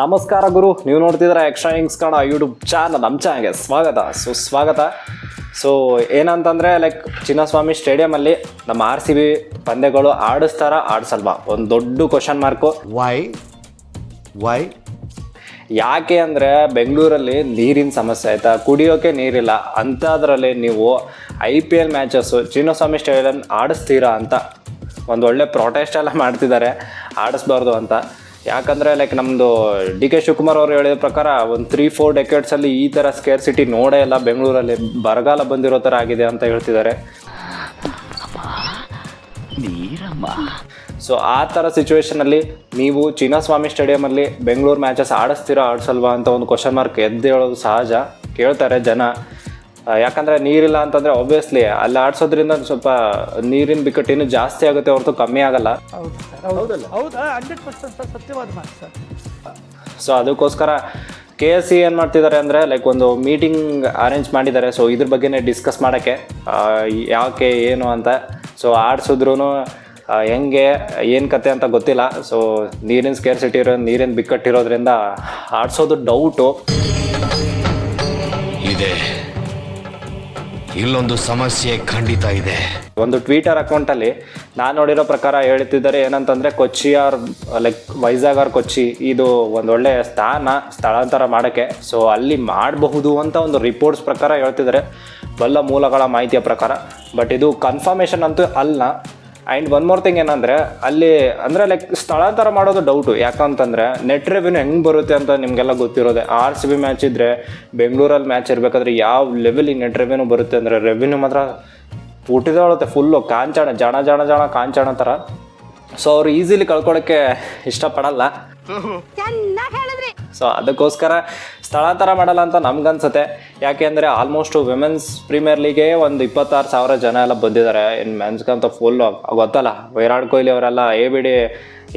ನಮಸ್ಕಾರ ಗುರು. ನೀವು ನೋಡ್ತಿದ್ರೆ ಎಕ್ಸ್ಟ್ರಾ ಇಂಗ್ಸ್ ಕಣ ಯೂಟ್ಯೂಬ್ ಚಾನಲ್ ನಮ್ಮ ಚಾನಲ್ಗೆ ಸ್ವಾಗತ. ಸುಸ್ವಾಗತ ಸೊ ಏನಂತಂದರೆ ಲೈಕ್ ಚಿನ್ನಸ್ವಾಮಿ ಸ್ಟೇಡಿಯಮಲ್ಲಿ ನಮ್ಮ ಆರ್ ಸಿ ಬಿ ಪಂದ್ಯಗಳು ಆಡಿಸ್ತಾರ ಆಡಿಸಲ್ವಾ? ಒಂದು ದೊಡ್ಡ ಕ್ವಶನ್ ಮಾರ್ಕು ವೈ ವೈ ಯಾಕೆ ಅಂದರೆ ಬೆಂಗಳೂರಲ್ಲಿ ನೀರಿನ ಸಮಸ್ಯೆ ಆಯಿತಾ? ಕುಡಿಯೋಕೆ ನೀರಿಲ್ಲ. ಅಂಥದ್ರಲ್ಲಿ ನೀವು I P L matches Chinnaswamy stadium ಆಡಿಸ್ತೀರಾ ಅಂತ ಒಂದು ಒಳ್ಳೆ ಪ್ರೊಟೆಸ್ಟ್ ಎಲ್ಲ ಮಾಡ್ತಿದ್ದಾರೆ. ಆಡಿಸ್ಬಾರ್ದು ಅಂತ. ಯಾಕಂದರೆ ಲೈಕ್ ನಮ್ಮದು ಡಿ ಕೆ ಶಿವಕುಮಾರ್ ಅವರು ಹೇಳಿದ ಪ್ರಕಾರ ಒಂದು ತ್ರೀ ಫೋರ್ ಡೆಕೆಟ್ಸಲ್ಲಿ ಈ ಥರ ಸ್ಕೇರ್ ಸಿಟಿ ನೋಡೇ ಇಲ್ಲ. ಬೆಂಗಳೂರಲ್ಲಿ ಬರಗಾಲ ಬಂದಿರೋ ಥರ ಆಗಿದೆ ಅಂತ ಹೇಳ್ತಿದ್ದಾರೆ. ಸೊ ಆ ಥರ ಸಿಚುವೇಷನಲ್ಲಿ ನೀವು ಚಿನ್ನಸ್ವಾಮಿ ಸ್ಟೇಡಿಯಮಲ್ಲಿ ಬೆಂಗಳೂರು ಮ್ಯಾಚಸ್ ಆಡಿಸ್ತೀರಾ ಆಡಿಸಲ್ವಾ ಅಂತ ಒಂದು ಕ್ವಶನ್ ಮಾರ್ಕ್ ಎದ್ದು ಹೇಳೋದು ಸಹಜ. ಕೇಳ್ತಾರೆ ಜನ. ಯಾಕಂದ್ರೆ ನೀರಿಲ್ಲ ಅಂತಂದ್ರೆ ಆಬ್ವಿಯಸ್ಲಿ ಅಲ್ಲಿ ಆಡ್ಸೋದ್ರಿಂದ ಸ್ವಲ್ಪ ನೀರಿನ ಬಿಕ್ಕಟ್ಟು ಇನ್ನು ಜಾಸ್ತಿ ಆಗುತ್ತೆ ಹೊರತು ಕಮ್ಮಿ ಆಗಲ್ಲ. ಹೌದು ಸರ್ ಹೌದಲ್ಲ? ಹೌದಾ ಹಂಡ್ರೆಡ್ ಪರ್ಸೆಂಟ್ ಸರ್ ಸತ್ಯವಾದ ಮಾತು ಸರ್. ಸೊ ಅದಕ್ಕೋಸ್ಕರ ಕೆ ಎಸ್ ಸಿ ಏನು ಮಾಡ್ತಿದ್ದಾರೆ ಅಂದರೆ ಲೈಕ್ ಒಂದು ಮೀಟಿಂಗ್ ಅರೇಂಜ್ ಮಾಡಿದ್ದಾರೆ. ಸೊ ಇದ್ರ ಬಗ್ಗೆನೇ ಡಿಸ್ಕಸ್ ಮಾಡೋಕ್ಕೆ ಯಾಕೆ ಏನು ಅಂತ. ಸೊ ಆಡಿಸಿದ್ರು ಹೆಂಗೆ ಏನು ಕತೆ ಅಂತ ಗೊತ್ತಿಲ್ಲ. ಸೊ ನೀರಿನ ಸ್ಕೇರ್ಸಿಟಿ ಇರೋ ನೀರಿನ ಬಿಕ್ಕಟ್ಟಿರೋದ್ರಿಂದ ಆಡಿಸೋದು ಡೌಟು ಇದೆ. ಇಲ್ಲೊಂದು ಸಮಸ್ಯೆ ಖಂಡಿತ ಇದೆ. ಒಂದು ಟ್ವಿಟರ್ ಅಕೌಂಟಲ್ಲಿ ನಾನು ನೋಡಿರೋ ಪ್ರಕಾರ ಹೇಳ್ತಿದ್ದಾರೆ ಏನಂತಂದರೆ Kochi or like Vizag or Kochi ಇದು ಒಳ್ಳೆ ಸ್ಥಾನ ಸ್ಥಳಾಂತರ ಮಾಡೋಕ್ಕೆ. ಸೊ ಅಲ್ಲಿ ಮಾಡಬಹುದು ಅಂತ ಒಂದು ರಿಪೋರ್ಟ್ಸ್ ಪ್ರಕಾರ ಹೇಳ್ತಿದ್ದಾರೆ. ಬಲ್ಲ ಮೂಲಗಳ ಮಾಹಿತಿಯ ಪ್ರಕಾರ. ಬಟ್ ಇದು ಕನ್ಫರ್ಮೇಷನ್ ಅಂತೂ ಅಲ್ಲ. ಆ್ಯಂಡ್ ಒನ್ ಮೋರ್ ಥಿಂಗ್ ಏನಂದರೆ, ಅಲ್ಲಿ ಅಂದರೆ ಲೈಕ್ ಸ್ಥಳಾಂತರ ಮಾಡೋದು ಡೌಟು ಯಾಕಂತಂದರೆ ನೆಟ್ ರೆವಿನ್ಯೂ ಹೆಂಗೆ ಬರುತ್ತೆ ಅಂತ ನಿಮಗೆಲ್ಲ ಗೊತ್ತಿರೋದೆ. ಆರ್ ಸಿ ಬಿ ಮ್ಯಾಚ್ ಇದ್ದರೆ ಬೆಂಗಳೂರಲ್ಲಿ ಮ್ಯಾಚ್ ಇರಬೇಕಾದ್ರೆ ಯಾವ ಲೆವೆಲಿಗೆ ನೆಟ್ ರೆವೆನ್ಯೂ ಬರುತ್ತೆ ಅಂದರೆ ರೆವೆನ್ಯೂ ಮಾತ್ರ ಹುಟ್ಟಿದೊಳುತ್ತೆ ಫುಲ್ಲು ಕಾಂಚಾಣ ಜಣ ಜಣ ಜಣ ಕಾಂಚಾಣ ಥರ ಸೊ ಅವ್ರು ಈಸಿಲಿ ಕಳ್ಕೊಳ್ಳೋಕ್ಕೆ ಇಷ್ಟಪಡಲ್ಲ. ಸೊ ಅದಕ್ಕೋಸ್ಕರ ಸ್ಥಳಾಂತರ ಮಾಡಲ್ಲ ಅಂತ ನಮ್ಗನ್ಸುತ್ತೆ. ಯಾಕೆಂದರೆ ಆಲ್ಮೋಸ್ಟು ವಿಮೆನ್ಸ್ ಪ್ರೀಮಿಯರ್ ಲೀಗೇ ಒಂದು ಇಪ್ಪತ್ತಾರು ಸಾವಿರ ಜನ ಎಲ್ಲ ಬಂದಿದ್ದಾರೆ. ಇನ್ನು ಮೆನ್ಸ್ಗಂತ ಫುಲ್ ಗೊತ್ತಲ್ಲ. ವಿರಾಟ್ ಕೊಹ್ಲಿ ಅವರೆಲ್ಲ A B D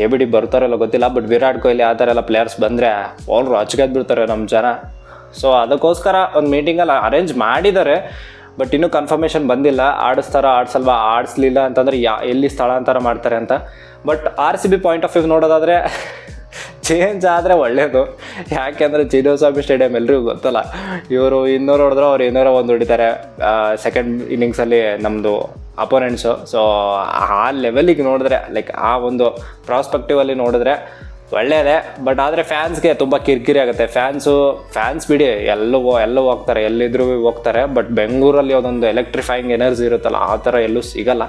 A B D ಬರ್ತಾರಲ್ಲ ಗೊತ್ತಿಲ್ಲ. ಬಟ್ ವಿರಾಟ್ ಕೊಹ್ಲಿ ಆ ಥರ ಎಲ್ಲ ಪ್ಲೇಯರ್ಸ್ ಬಂದರೆ ಅವರು ಅಚ್ಗೆದ್ದು ಬಿಡ್ತಾರೆ ನಮ್ಮ ಜನ. ಸೊ ಅದಕ್ಕೋಸ್ಕರ ಒಂದು ಮೀಟಿಂಗಲ್ಲಿ ಅರೇಂಜ್ ಮಾಡಿದ್ದಾರೆ. ಬಟ್ ಇನ್ನೂ ಕನ್ಫರ್ಮೇಷನ್ ಬಂದಿಲ್ಲ. ಆಡಿಸ್ತಾರ ಆಡಿಸಲ್ವಾ, ಆಡಿಸ್ಲಿಲ್ಲ ಅಂತಂದರೆ ಯಾ ಎಲ್ಲಿ ಸ್ಥಳಾಂತರ ಮಾಡ್ತಾರೆ ಅಂತ. But R C B point of view ನೋಡೋದಾದರೆ ಚೇಂಜ್ ಆದರೆ ಒಳ್ಳೆಯದು ಯಾಕೆಂದರೆ ಚಿನ್ನಸ್ವಾಮಿ ಸ್ಟೇಡಿಯಂ ಎಲ್ಲರಿಗೂ ಗೊತ್ತಲ್ಲ, ಇವರು ಇನ್ನೂರು ಹೊಡೆದ್ರೆ ಅವ್ರು ಇನ್ನೂರ ಒಂದು ಹೊಡಿತಾರೆ. ಸೆಕೆಂಡ್ ಇನ್ನಿಂಗ್ಸಲ್ಲಿ ನಮ್ಮದು ಅಪೋನೆಂಟ್ಸು ಸೊ ಆ ಲೆವೆಲಿಗೆ ನೋಡಿದ್ರೆ ಲೈಕ್ ಆ ಒಂದು ಪ್ರಾಸ್ಪೆಕ್ಟಿವಲ್ಲಿ ನೋಡಿದ್ರೆ ಒಳ್ಳೆಯದೇ ಬಟ್ ಆದರೆ ಫ್ಯಾನ್ಸ್ಗೆ ತುಂಬ ಕಿರಿಕಿರಿ ಆಗುತ್ತೆ. ಫ್ಯಾನ್ಸು ಫ್ಯಾನ್ಸ್ ಬಿಡಿ, ಎಲ್ಲೂ ಎಲ್ಲೂ ಹೋಗ್ತಾರೆ, ಎಲ್ಲಿದ್ರೂ ಹೋಗ್ತಾರೆ. ಬಟ್ ಬೆಂಗಳೂರಲ್ಲಿ ಅದೊಂದು ಎಲೆಕ್ಟ್ರಿಫೈಯಿಂಗ್ ಎನರ್ಜಿ ಇರುತ್ತಲ್ಲ, ಆ ಥರ ಎಲ್ಲೂ ಸಿಗಲ್ಲ.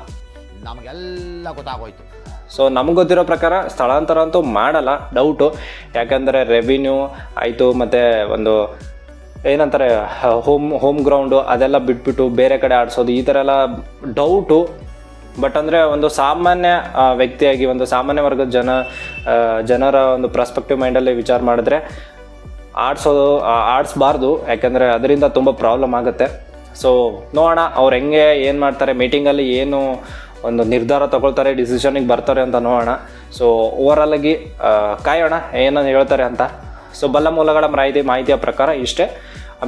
ನಮಗೆಲ್ಲ ಗೊತ್ತಾಗೋಯ್ತು. ಸೊ ನಮ್ಗೆ ಗೊತ್ತಿರೋ ಪ್ರಕಾರ ಸ್ಥಳಾಂತರ ಅಂತೂ ಮಾಡಲ್ಲ ಡೌಟು ಯಾಕಂದರೆ ರೆವಿನ್ಯೂ ಆಯಿತು, ಮತ್ತು ಒಂದು ಏನಂತಾರೆ ಹೋಮ್ ಹೋಮ್ ಗ್ರೌಂಡು ಅದೆಲ್ಲ ಬಿಟ್ಬಿಟ್ಟು ಬೇರೆ ಕಡೆ ಆಡಿಸೋದು, ಈ ಥರ ಎಲ್ಲ ಡೌಟು ಬಟ್ ಅಂದರೆ ಒಂದು ಸಾಮಾನ್ಯ ವ್ಯಕ್ತಿಯಾಗಿ, ಒಂದು ಸಾಮಾನ್ಯ ವರ್ಗದ ಜನ ಜನರ ಒಂದು ಪ್ರಸ್ಪೆಕ್ಟಿವ್ ಮೈಂಡಲ್ಲಿ ವಿಚಾರ ಮಾಡಿದ್ರೆ ಆಡಿಸೋದು ಆಡಿಸ್ಬಾರ್ದು. ಯಾಕಂದರೆ ಅದರಿಂದ ತುಂಬ ಪ್ರಾಬ್ಲಮ್ ಆಗುತ್ತೆ. ಸೊ ನೋಡೋಣ, ಅವ್ರು ಹೆಂಗೆ, ಏನು ಮಾಡ್ತಾರೆ ಮೀಟಿಂಗಲ್ಲಿ ಏನು ಒಂದು ನಿರ್ಧಾರ ತಗೊಳ್ತಾರೆ ಡಿಸಿಷನಿಗೆ ಬರ್ತಾರೆ ಅಂತ ನೋಡೋಣ. ಸೊ ಆಗಿ ಕಾಯೋಣ ಏನೋ ಹೇಳ್ತಾರೆ ಅಂತ. ಸೊ ಬಲ್ಲ ಮೂಲಗಳ ಮಾಹಿತಿ ಮಾಹಿತಿಯ ಪ್ರಕಾರ ಇಷ್ಟೇ.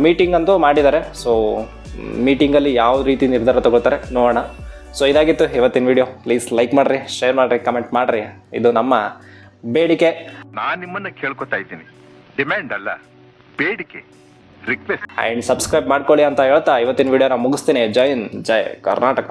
ಮೀಟಿಂಗ್ ಅಂತೂ ಮಾಡಿದ್ದಾರೆ. ಸೊ ಮೀಟಿಂಗಲ್ಲಿ ಯಾವ ರೀತಿ ನಿರ್ಧಾರ ತಗೊಳ್ತಾರೆ ನೋಡೋಣ. ಸೊ ಇದಾಗಿತ್ತು ಇವತ್ತಿನ ವಿಡಿಯೋ ಪ್ಲೀಸ್ ಲೈಕ್ ಮಾಡಿರಿ ಶೇರ್ ಮಾಡಿರಿ ಕಮೆಂಟ್ ಮಾಡಿರಿ. ಇದು ನಮ್ಮ ಬೇಡಿಕೆ. ನಾನು ನಿಮ್ಮನ್ನ ಕೇಳ್ಕೊತಾ ಇದ್ದೀನಿ. ಡಿಮ್ಯಾಂಡ್ ಅಲ್ಲ ಬೇಡಿಕೆ ರಿಕ್ವೆಸ್ಟ್ ಆ್ಯಂಡ್ ಸಬ್ಸ್ಕ್ರೈಬ್ ಮಾಡ್ಕೊಳ್ಳಿ ಅಂತ ಹೇಳ್ತಾ ಇವತ್ತಿನ ವಿಡಿಯೋನ ಮುಗಿಸ್ತೀನಿ. ಜೈನ್ ಹಿಂದ್ ಜೈ ಕರ್ನಾಟಕ.